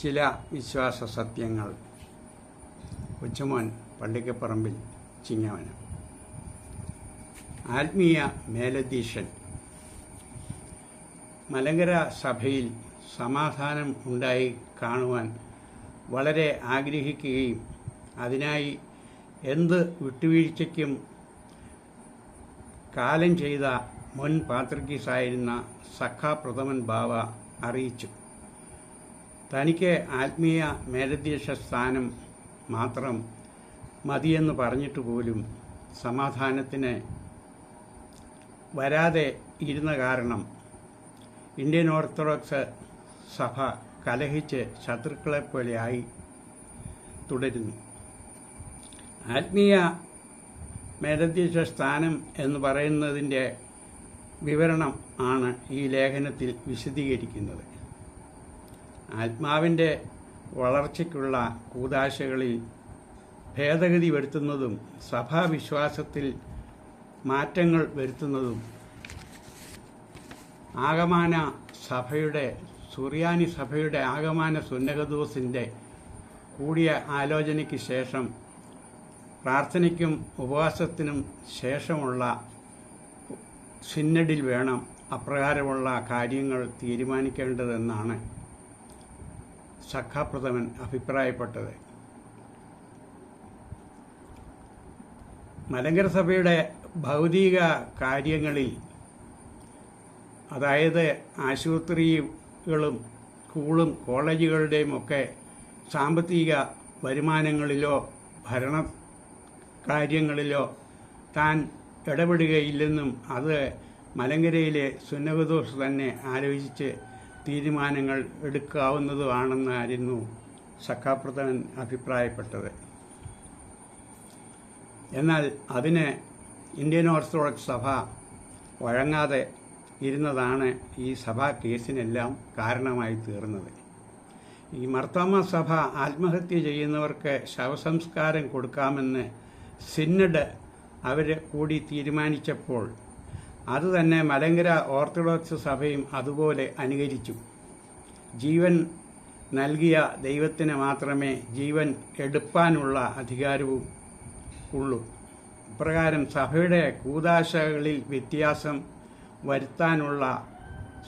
ചില വിശ്വാസ സത്യങ്ങൾ. കൊച്ചുമോൻ പള്ളിക്കപ്പറമ്പിൽ ചിങ്ങവനം. ആത്മീയ മേലധീശൻ. മലങ്കര സഭയിൽ സമാധാനം ഉണ്ടായി കാണുവാൻ വളരെ ആഗ്രഹിക്കുകയും അതിനായി എന്ത് വിട്ടുവീഴ്ചയ്ക്കും കാലം ചെയ്ത മുൻ പാത്രികീസായിരുന്ന സഖാ പ്രഥമൻ ബാവ അറിയിച്ചു. തനിക്ക് ആത്മീയ മേലധ്യക്ഷ സ്ഥാനം മാത്രം മതിയെന്ന് പറഞ്ഞിട്ട് പോലും സമാധാനത്തിന് വരാതെ ഇരുന്ന കാരണം ഇന്ത്യൻ ഓർത്തഡോക്സ് സഭ കലഹിച്ച് ശത്രുക്കളെപ്പോലെയായി തുടരുന്നു. ആത്മീയ മേലധ്യക്ഷ സ്ഥാനം എന്ന് പറയുന്നതിന്റെ വിവരണം ആണ് ഈ ലേഖനത്തിൽ വിശദീകരിക്കുന്നത്. ആത്മാവിന്റെ വളർച്ചയ്ക്കുള്ള കൂതാശകളിൽ ഭേദഗതി വരുത്തുന്നതും സഭാവിശ്വാസത്തിൽ മാറ്റങ്ങൾ വരുത്തുന്നതും ആഗമാന സഭയുടെ സുറിയാനി സഭയുടെ ആഗമാന സുന്നകദോസിന്റെ കൂടിയ ആലോചനയ്ക്ക് ശേഷം പ്രാർത്ഥനയ്ക്കും ഉപവാസത്തിനും ശേഷമുള്ള സിന്നഡിൽ വേണം അപ്രകാരമുള്ള കാര്യങ്ങൾ തീരുമാനിക്കേണ്ടതെന്നാണ് സഖാപ്രഥമൻ അഭിപ്രായപ്പെട്ടത്. മലങ്കര സഭയുടെ ഭൗതിക കാര്യങ്ങളിൽ അതായത് ആശുപത്രികളും സ്കൂളും കോളേജുകളുടെയും ഒക്കെ സാമ്പത്തിക വരുമാനങ്ങളിലോ ഭരണ കാര്യങ്ങളിലോ താൻ ഇടപെടുകയില്ലെന്നും അത് മലങ്കരയിലെ സുന്നകദോസ് തന്നെ ആലോചിച്ച് തീരുമാനങ്ങൾ എടുക്കാവുന്നതുമാണെന്നായിരുന്നു സഖാപ്രധാനൻ അഭിപ്രായപ്പെട്ടത്. എന്നാൽ അതിന് ഇന്ത്യൻ ഓർത്തഡോക്സ് സഭ വഴങ്ങാതെ ഇരുന്നതാണ് ഈ സഭാ കേസിനെല്ലാം കാരണമായി തീർന്നത്. ഈ മർത്തോമ സഭ ആത്മഹത്യ ചെയ്യുന്നവർക്ക് ശവസംസ്കാരം കൊടുക്കാമെന്ന് സിന്നഡ് അവർ കൂടി തീരുമാനിച്ചപ്പോൾ അത് തന്നെ മലങ്കര ഓർത്തഡോക്സ് സഭയും അതുപോലെ അനുകരിച്ചു. ജീവൻ നൽകിയ ദൈവത്തിന് മാത്രമേ ജീവൻ എടുപ്പാനുള്ള അധികാരവും ഉള്ളൂ. ഇപ്രകാരം സഭയുടെ കൂതാശകളിൽ വ്യത്യാസം വരുത്താനുള്ള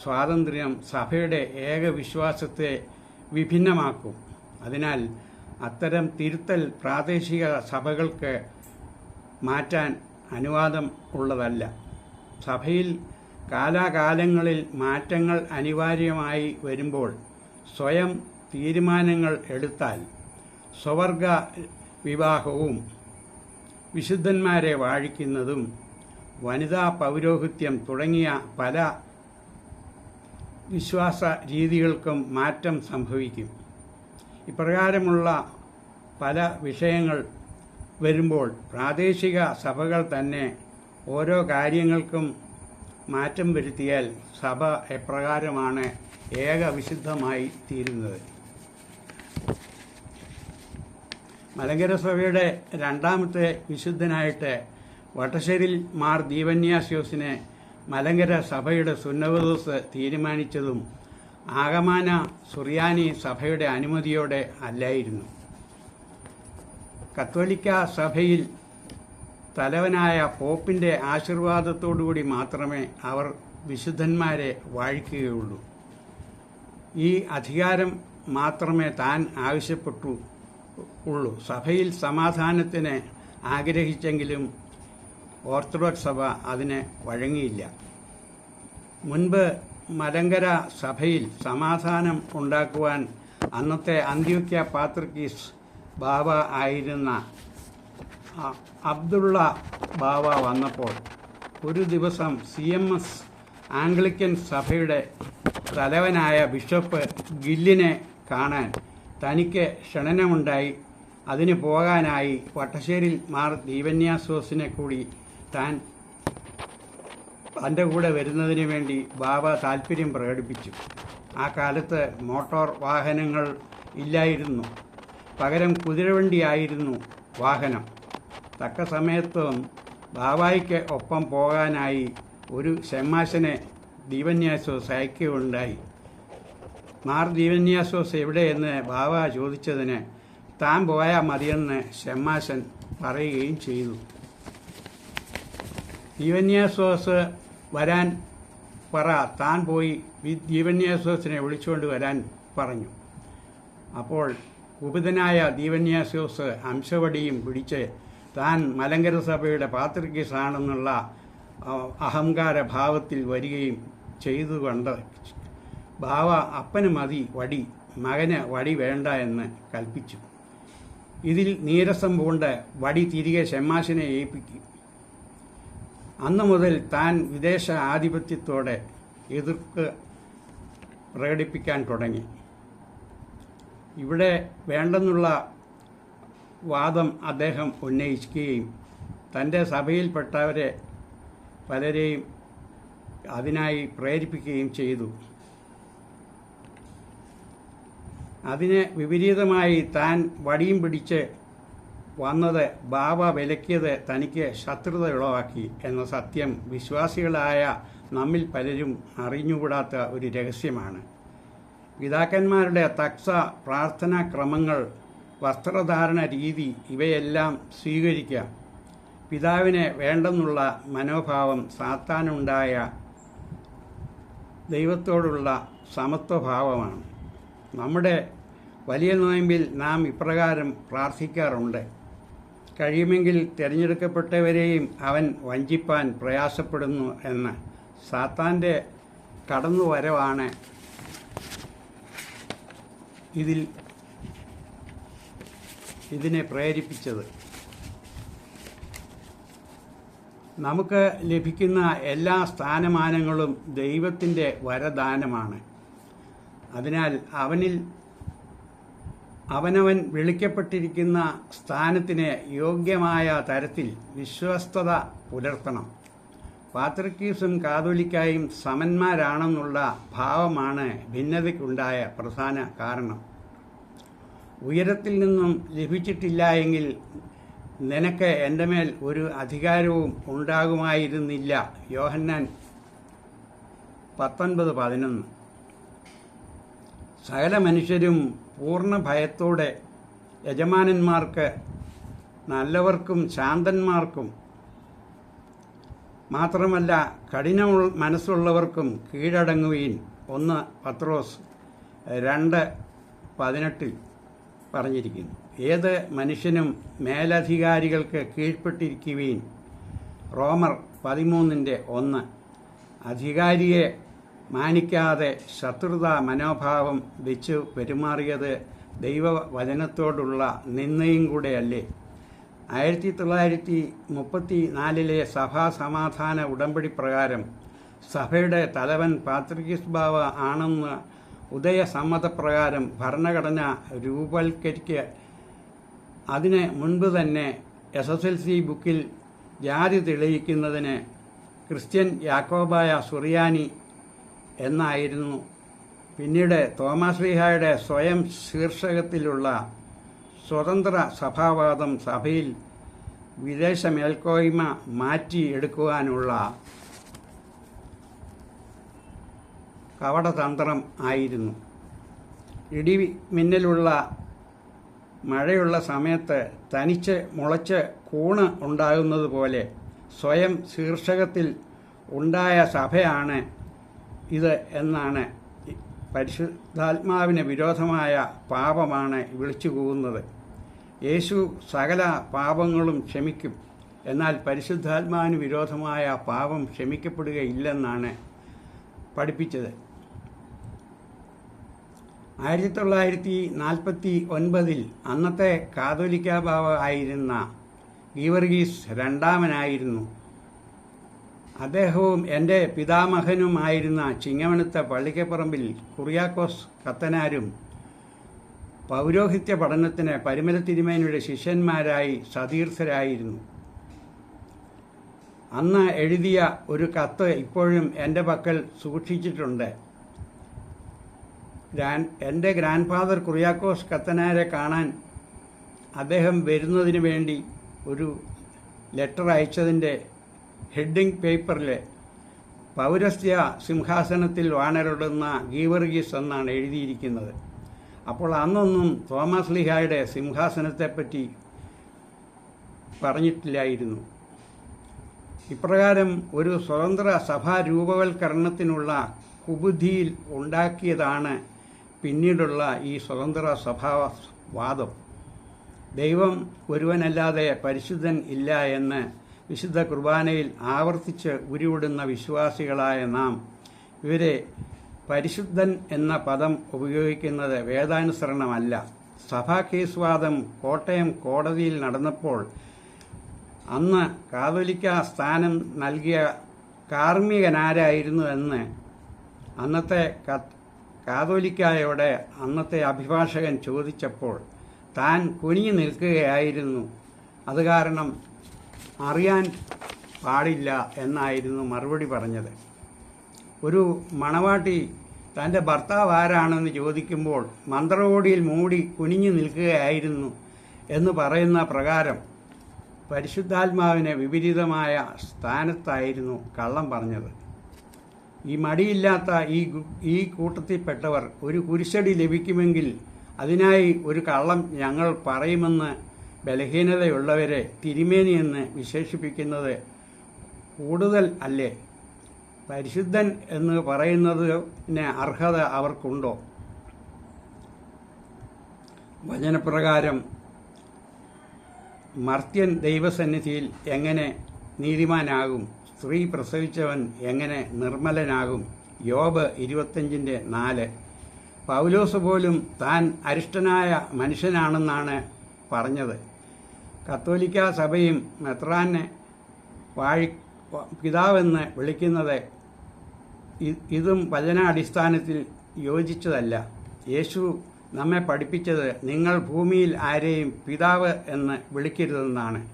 സ്വാതന്ത്ര്യം സഭയുടെ ഏക വിശ്വാസത്തെ വിഭിന്നമാക്കും. അതിനാൽ അത്തരം തിരുത്തൽ പ്രാദേശിക സഭകൾക്ക് മാറ്റാൻ അനുവാദം ഉള്ളതല്ല. സഭയിൽ കാലാകാലങ്ങളിൽ മാറ്റങ്ങൾ അനിവാര്യമായി വരുമ്പോൾ സ്വയം തീരുമാനങ്ങൾ എടുത്താൽ സ്വവർഗ വിവാഹവും വിശുദ്ധന്മാരെ വാഴിക്കുന്നതും വനിതാ പൗരോഹിത്യം തുടങ്ങിയ പല വിശ്വാസ രീതികൾക്കും മാറ്റം സംഭവിക്കും. ഇപ്രകാരമുള്ള പല വിഷയങ്ങൾ വരുമ്പോൾ പ്രാദേശിക സഭകൾ തന്നെ ഓരോ കാര്യങ്ങൾക്കും മാറ്റം വരുത്തിയാൽ സഭ എപ്രകാരമാണ് ഏകവിശുദ്ധമായി തീരുന്നത്. മലങ്കര സഭയുടെ രണ്ടാമത്തെ വിശുദ്ധനായിട്ട് വട്ടശ്ശേരിൽ മാർ ദീപന്യാസ്യോസിനെ മലങ്കര സഭയുടെ സുന്നവദോസ് തീരുമാനിച്ചതും ആകമാന സുറിയാനി സഭയുടെ അനുമതിയോടെ അല്ലായിരുന്നു. കത്തോലിക്ക സഭയിൽ തലവനായ പോപ്പിന്റെ ആശീർവാദത്തോടുകൂടി മാത്രമേ അവർ വിശുദ്ധന്മാരെ വാഴിക്കുകയുള്ളൂ. ഈ അധികാരം മാത്രമേ താൻ ആവശ്യപ്പെട്ടു ഉള്ളൂ. സഭയിൽ സമാധാനത്തിന് ആഗ്രഹിച്ചെങ്കിലും ഓർത്തഡോക്സ് സഭ അതിന് വഴങ്ങിയില്ല. മുൻപ് മലങ്കര സഭയിൽ സമാധാനം ഉണ്ടാക്കുവാൻ അന്നത്തെ അന്ത്യോക്യ പാത്രിക്കീസ് ബാബ ആയിരുന്ന അബ്ദുള്ള ബാവ വന്നപ്പോൾ ഒരു ദിവസം സി എം എസ് ആംഗ്ലിക്കൻ സഭയുടെ തലവനായ ബിഷപ്പ് ഗില്ലിനെ കാണാൻ തനിക്ക് ക്ഷണനമുണ്ടായി. അതിന് പോകാനായി വട്ടശ്ശേരിൽ മാർ ദീപന്യാസോസിനെ കൂടി താൻ തന്റെ കൂടെ വരുന്നതിന് വേണ്ടി ബാബ താല്പര്യം പ്രകടിപ്പിച്ചു. ആ കാലത്ത് മോട്ടോർ വാഹനങ്ങൾ ഇല്ലായിരുന്നു. പകരം കുതിരവണ്ടിയായിരുന്നു വാഹനം. തക്ക സമയത്തും ബാബായിക്ക് ഒപ്പം പോകാനായി ഒരു ഷെമാശനെ ദീപന്യാസോ അയക്കുകയുണ്ടായി മാർ ദീപന്യാസോസ് എവിടെയെന്ന് ബാബ ചോദിച്ചതിന് താൻ പോയാൽ മതിയെന്ന് ഷെമാശൻ പറയുകയും ചെയ്തു. ദീപന്യാസോസ് വരാൻ പറ താൻ പോയി ദീപന്യാസോസിനെ വിളിച്ചുകൊണ്ട് വരാൻ പറഞ്ഞു. അപ്പോൾ കുപിതനായ ദീപന്യാസോസ് അംശവടിയും പിടിച്ച് താൻ മലങ്കര സഭയുടെ പാത്രികീസാണെന്നുള്ള അഹങ്കാര ഭാവത്തിൽ വരികയും ചെയ്തുകൊണ്ട് ബാവ അപ്പന് മതി വടി മകന് വടി വേണ്ട എന്ന് കൽപ്പിച്ചു. ഇതിൽ നീരസം പൂണ്ട് വടി തിരികെ ഷെമ്മാശിനെ ഏൽപ്പിക്കും. അന്നു മുതൽ താൻ വിദേശ ആധിപത്യത്തോടെ എതിർക്ക് പ്രകടിപ്പിക്കാൻ തുടങ്ങി. ഇവിടെ വേണ്ടെന്നുള്ള വാദം അദ്ദേഹം ഉന്നയിക്കുകയും തന്റെ സഭയിൽപ്പെട്ടവരെ പലരെയും അതിനായി പ്രേരിപ്പിക്കുകയും ചെയ്തു. അതിന് വിപരീതമായി താൻ വടിയും പിടിച്ച് വന്നത് ബാബ വിലക്കിയത് തനിക്ക് ശത്രുത ഉളവാക്കി എന്ന സത്യം വിശ്വാസികളായ നമ്മിൽ പലരും അറിഞ്ഞുകൂടാത്ത ഒരു രഹസ്യമാണ്. പിതാക്കന്മാരുടെ തക്സ പ്രാർത്ഥനാ ക്രമങ്ങൾ വസ്ത്രധാരണ രീതി ഇവയെല്ലാം സ്വീകരിക്കാം പിതാവിനെ വേണ്ടെന്നുള്ള മനോഭാവം സാത്താനുണ്ടായ ദൈവത്തോടുള്ള സമത്വഭാവമാണ്. നമ്മുടെ വലിയ നോയമ്പിൽ നാം ഇപ്രകാരം പ്രാർത്ഥിക്കാറുണ്ട്. കഴിയുമെങ്കിൽ തിരഞ്ഞെടുക്കപ്പെട്ടവരെയും അവൻ വഞ്ചിപ്പാൻ പ്രയാസപ്പെടുന്നു എന്ന്. സാത്താന്റെ കടന്നുവരവാണ് ഇതിൽ ഇതിനെ പ്രേരിപ്പിച്ചത്. നമുക്ക് ലഭിക്കുന്ന എല്ലാ സ്ഥാനമാനങ്ങളും ദൈവത്തിന്റെ വരദാനമാണ്. അതിനാൽ അവനിൽ അവനവൻ വിളിക്കപ്പെട്ടിരിക്കുന്ന സ്ഥാനത്തിന് യോഗ്യമായ തരത്തിൽ വിശ്വസ്തത പുലർത്തണം. പാത്രിക്കീസും കാതോലിക്കായും സമന്മാരാണെന്നുള്ള ഭാവമാണ് ഭിന്നതയ്ക്കുണ്ടായ പ്രധാന കാരണം. ഉയരത്തിൽ നിന്നും ലഭിച്ചിട്ടില്ല എങ്കിൽ നിനക്ക് എന്റെ മേൽ ഒരു അധികാരവും ഉണ്ടാകുമായിരുന്നില്ല. യോഹന്നാൻ പത്തൊൻപത് പതിനൊന്ന്. സകല മനുഷ്യരും പൂർണ ഭയത്തോടെ യജമാനന്മാർക്ക് നല്ലവർക്കും ശാന്തന്മാർക്കും മാത്രമല്ല കഠിന മനസ്സുള്ളവർക്കും കീഴടങ്ങുകയും ഒന്ന് പത്രോസ് രണ്ട് പതിനെട്ടിൽ. പറഞ്ഞിരിക്കുന്നു. ഏത് മനുഷ്യനും മേലധികാരികൾക്ക് കീഴ്പ്പെട്ടിരിക്കുകയും റോമർ പതിമൂന്നിന്റെ ഒന്ന്. അധികാരിയെ മാനിക്കാതെ ശത്രുത മനോഭാവം വെച്ച് പെരുമാറിയത് ദൈവവചനത്തോടുള്ള നിന്നയും കൂടെയല്ലേ? ആയിരത്തി തൊള്ളായിരത്തി മുപ്പത്തി നാലിലെ സഭാ സമാധാന ഉടമ്പടി പ്രകാരം സഭയുടെ തലവൻ പാത്രികിസ് ബാവ ആണെന്ന് ഉദയസമ്മതപ്രകാരം ഭരണഘടന രൂപവൽക്കരിക്കുക. അതിന് മുൻപ് തന്നെ എസ് എസ് എൽ സി ബുക്കിൽ ജാതി തെളിയിക്കുന്നതിന് ക്രിസ്ത്യൻ യാക്കോബായ സുറിയാനി എന്നായിരുന്നു. പിന്നീട് തോമസ് ലീഹായുടെ സ്വയം ശീർഷകത്തിലുള്ള സ്വതന്ത്ര സഭാവാദം സഭയിൽ വിദേശ മേൽക്കോയ്മ മാറ്റിയെടുക്കുവാനുള്ള കവടതന്ത്രം ആയിരുന്നു. ഇടി മിന്നലുള്ള മഴയുള്ള സമയത്ത് തനിച്ച് മുളച്ച് കൂണ് ഉണ്ടാകുന്നത് പോലെ സ്വയം ശീർഷകത്തിൽ ഉണ്ടായ സഭയാണ് ഇത് എന്നാണ് പരിശുദ്ധാത്മാവിന് വിരോധമായ പാപമാണ് വിളിച്ചു കൂവുന്നത്. യേശു സകല പാപങ്ങളും ക്ഷമിക്കും. എന്നാൽ പരിശുദ്ധാത്മാവിന് വിരോധമായ പാപം ക്ഷമിക്കപ്പെടുകയില്ലെന്നാണ് പഠിപ്പിച്ചത്. ആയിരത്തി തൊള്ളായിരത്തി നാൽപ്പത്തി ഒൻപതിൽ അന്നത്തെ കാതോലിക്ക ബാവ ആയിരുന്ന ഗീവർഗീസ് രണ്ടാമനായിരുന്നു. അദ്ദേഹവും എന്റെ പിതാമഹനുമായിരുന്ന ചിങ്ങമണത്തെ പള്ളിക്കപ്പറമ്പിൽ കുറിയാക്കോസ് കത്തനാരും പൗരോഹിത്യ പഠനത്തിന് പരിമല തിരുമേനിയുടെ ശിഷ്യന്മാരായി സതീർത്ഥരായിരുന്നു. അന്ന് എഴുതിയ ഒരു കത്ത് ഇപ്പോഴും എന്റെ പക്കൽ സൂക്ഷിച്ചിട്ടുണ്ട്. എന്റെ ഗ്രാൻഡ് ഫാദർ കുറിയാക്കോസ് കത്തനാരെ കാണാൻ അദ്ദേഹം വരുന്നതിന് വേണ്ടി ഒരു ലെറ്റർ അയച്ചതിന്റെ ഹെഡിങ് പേപ്പറിൽ പൗരസ്ത്യ സിംഹാസനത്തിൽ വാണരുടുന്ന ഗീവർഗീസ് എന്നാണ് എഴുതിയിരിക്കുന്നത്. അപ്പോൾ അന്നൊന്നും തോമസ് ലിഹായുടെ സിംഹാസനത്തെപ്പറ്റി പറഞ്ഞിട്ടില്ലായിരുന്നു. ഇപ്രകാരം ഒരു സ്വതന്ത്ര സഭാ രൂപവൽക്കരണത്തിനുള്ള കുബുദ്ധിയിൽ ഉണ്ടാക്കിയതാണ് പിന്നീടുള്ള ഈ സ്വതന്ത്ര സഭാവാദം ദൈവം ഒരുവനല്ലാതെ പരിശുദ്ധൻ ഇല്ല എന്ന് വിശുദ്ധ കുർബാനയിൽ ആവർത്തിച്ച് ഉരുവിടുന്ന വിശ്വാസികളായ നാം ഇവരെ പരിശുദ്ധൻ എന്ന പദം ഉപയോഗിക്കുന്നത് വേദാനുസരണമല്ല. സഭാ കേസ് വാദം കോട്ടയം കോടതിയിൽ നടന്നപ്പോൾ അന്ന് കാതോലിക്ക സ്ഥാനം നൽകിയ കാർമ്മികനാരായിരുന്നു എന്ന് അന്നത്തെ കാതോലിക്കായോട് അന്നത്തെ അഭിഭാഷകൻ ചോദിച്ചപ്പോൾ താൻ കുനിഞ്ഞു നിൽക്കുകയായിരുന്നു. അത് കാരണം അറിയാൻ പാടില്ല എന്നായിരുന്നു മറുപടി പറഞ്ഞത്. ഒരു മണവാട്ടി തന്റെ ഭർത്താവ് ആരാണെന്ന് ചോദിക്കുമ്പോൾ മന്ത്രകോടിയിൽ മൂടി കുനിഞ്ഞു നിൽക്കുകയായിരുന്നു എന്ന് പറയുന്ന പ്രകാരം പരിശുദ്ധാത്മാവിന് വിപരീതമായ സ്ഥാനത്തായിരുന്നു കള്ളം പറഞ്ഞത്. ഈ മടിയില്ലാത്ത ഈ ഈ കൂട്ടത്തിൽപ്പെട്ടവർ ഒരു കുരിശടി ലഭിക്കുമെങ്കിൽ അതിനായി ഒരു കള്ളം ഞങ്ങൾ പറയുമെന്ന് ബലഹീനതയുള്ളവരെ തിരുമേനി എന്ന് വിശേഷിപ്പിക്കുന്നത് കൂടുതൽ അല്ലേ? പരിശുദ്ധൻ എന്ന് പറയുന്നതിന് അർഹത അവർക്കുണ്ടോ? വചനപ്രകാരം മർത്യൻ ദൈവസന്നിധിയിൽ എങ്ങനെ നീതിമാനാകും? സ്ത്രീ പ്രസവിച്ചവൻ എങ്ങനെ നിർമ്മലനാകും? യോബ് ഇരുപത്തഞ്ചിന്റെ നാല്. പൗലോസ് പോലും താൻ അരിഷ്ടനായ മനുഷ്യനാണെന്നാണ് പറഞ്ഞത്. കത്തോലിക്ക സഭയും മെത്രാനെ വാഴി പിതാവെന്ന് വിളിക്കുന്നത് ഇതും വചനാടിസ്ഥാനത്തിൽ യോജിച്ചതല്ല. യേശു നമ്മെ പഠിപ്പിച്ചത് നിങ്ങൾ ഭൂമിയിൽ ആരെയും പിതാവ് എന്ന് വിളിക്കരുതെന്നാണ്.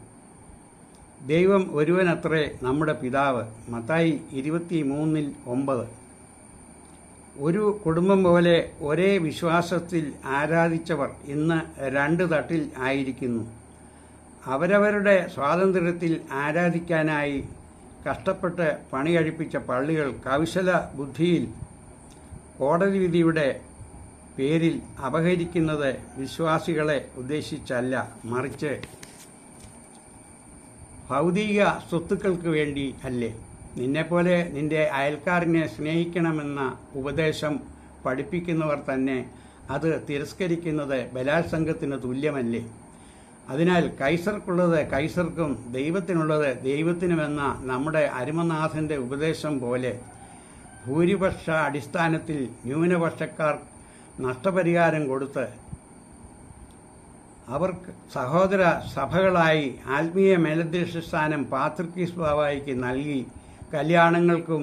ദൈവം ഒരുവനത്രേ നമ്മുടെ പിതാവ്. മത്തായി ഇരുപത്തി മൂന്നിൽ ഒമ്പത്. ഒരു കുടുംബം പോലെ ഒരേ വിശ്വാസത്തിൽ ആരാധിച്ചവർ ഇന്ന് രണ്ട് തട്ടിൽ ആയിരിക്കുന്നു. അവരവരുടെ സ്വാതന്ത്ര്യത്തിൽ ആരാധിക്കാനായി കഷ്ടപ്പെട്ട് പണി കഴിപ്പിച്ച പള്ളികൾ കൗശല ബുദ്ധിയിൽ കോടതി വിധിയുടെ പേരിൽ അപഹരിക്കുന്നത് വിശ്വാസികളെ ഉദ്ദേശിച്ചല്ല മറിച്ച് ഭൗതിക സ്വത്തുക്കൾക്ക് വേണ്ടി അല്ലേ? നിന്നെപ്പോലെ നിന്റെ അയൽക്കാരനെ സ്നേഹിക്കണമെന്ന ഉപദേശം പഠിപ്പിക്കുന്നവർ തന്നെ അത് തിരസ്കരിക്കുന്നത് ബലാത്സംഗത്തിന് തുല്യമല്ലേ? അതിനാൽ കൈസർക്കുള്ളത് കൈസർക്കും ദൈവത്തിനുള്ളത് ദൈവത്തിനുമെന്ന നമ്മുടെ അരുമനാഥന്റെ ഉപദേശം പോലെ ഭൂരിപക്ഷ അടിസ്ഥാനത്തിൽ ന്യൂനപക്ഷക്കാർ നഷ്ടപരിഹാരം കൊടുത്ത് അവർക്ക് സഹോദര സഭകളായി ആത്മീയ മേലധ്യക്ഷ സ്ഥാനം പാത്രിക്കീസ് ബാബായിക്ക് നൽകി. കല്യാണങ്ങൾക്കും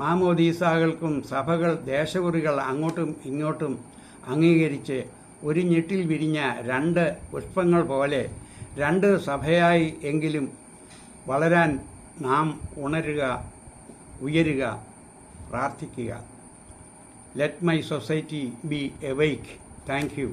മാമോദീസകൾക്കും സഭകൾ ദേശകുറികൾ അങ്ങോട്ടും ഇങ്ങോട്ടും അംഗീകരിച്ച് ഒരു ഞെട്ടിൽ വിരിഞ്ഞ രണ്ട് പുഷ്പങ്ങൾ പോലെ രണ്ട് സഭയായി എങ്കിലും വളരാൻ നാം ഉണരുക ഉയരുക പ്രാർത്ഥിക്കുക. Let my society be awake thank you